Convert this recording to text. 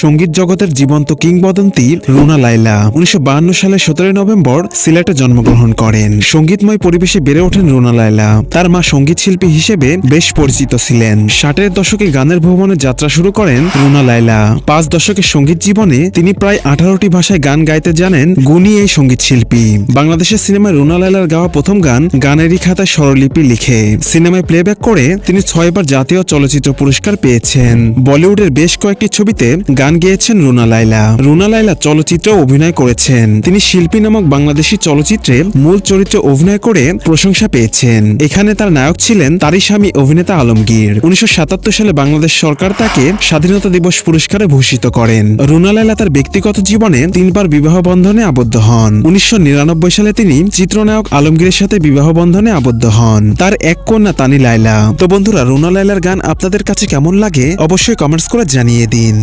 সংগীত জগতের জীবন্ত কিংবদন্তি রুনা লাইলা উনিশশো সালে সতেরোই নভেম্বর সিলেটে জন্মগ্রহণ করেন। সঙ্গীতময় পরিবেশে বেড়ে ওঠেন রুনা লাইলা তার মা সংগীত শিল্পী হিসেবে বেশ পরিচিত ছিলেন। ষাটের দশকে গানের ভ্রমণে যাত্রা শুরু করেন রুনা লাইলা পাঁচ দশকের সংগীত জীবনে তিনি প্রায় আঠারোটি ভাষায় গান গাইতে জানেন গুণী এই সংগীত শিল্পী বাংলাদেশের সিনেমায় রুনা লাইলার গাওয়া প্রথম গান গানেরই খাতায় স্বরলিপি লিখে। সিনেমায় প্লেব্যাক করে তিনি ছয়বার জাতীয় চলচ্চিত্র পুরস্কার পেয়েছেন। বলিউডের বেশ কয়েকটি ছবিতে গান গেয়েছেন রুনা লাইলা রুনা লাইলা চলচ্চিত্রে অভিনয় করেছেন। তিনি শিল্পী নামক বাংলাদেশি চলচ্চিত্রে মূল চরিত্রে অভিনয় করে প্রশংসা পেয়েছেন। এখানে তার নায়ক ছিলেন তারই স্বামী অভিনেতা আলমগীর। উনিশশো সাতাত্তর সালে বাংলাদেশ সরকার তাকে স্বাধীনতা দিবস পুরস্কারে ভূষিত করেন। রুনা লাইলা তার ব্যক্তিগত জীবনে তিনবার বিবাহ বন্ধনে আবদ্ধ হন। উনিশশো নিরানব্বই সালে তিনি চিত্রনায়ক আলমগীরের সাথে বিবাহ বন্ধনে আবদ্ধ হন। তার এক কন্যা তানি লাইলা তো বন্ধুরা, রুনা লাইলার গান আপনাদের কাছে কেমন লাগে? অবশ্যই কমেন্টস করে জানিয়ে দিন।